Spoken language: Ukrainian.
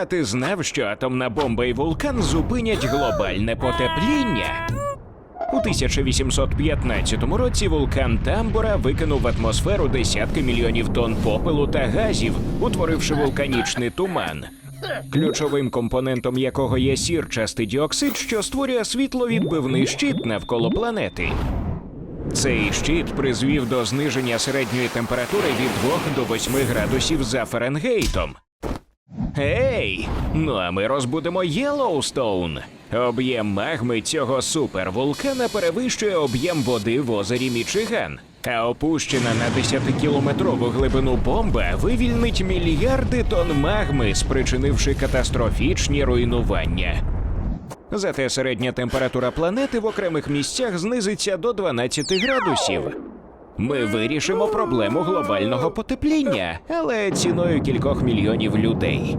А ти знав, що атомна бомба і вулкан зупинять глобальне потепління? У 1815 році вулкан Тамбора викинув в атмосферу десятки мільйонів тонн попелу та газів, утворивши вулканічний туман, ключовим компонентом якого є сірчастий діоксид, що створює світловідбивний щит навколо планети. Цей щит призвів до зниження середньої температури від 2 до 8 градусів за Фаренгейтом. Ей! Ну а ми розбудемо Єлоустоун. Об'єм магми цього супервулкана перевищує об'єм води в озері Мічиган. А опущена на 10-кілометрову глибину бомба вивільнить мільярди тонн магми, спричинивши катастрофічні руйнування. Зате середня температура планети в окремих місцях знизиться до 12 градусів. Ми вирішимо проблему глобального потепління, але ціною кількох мільйонів людей.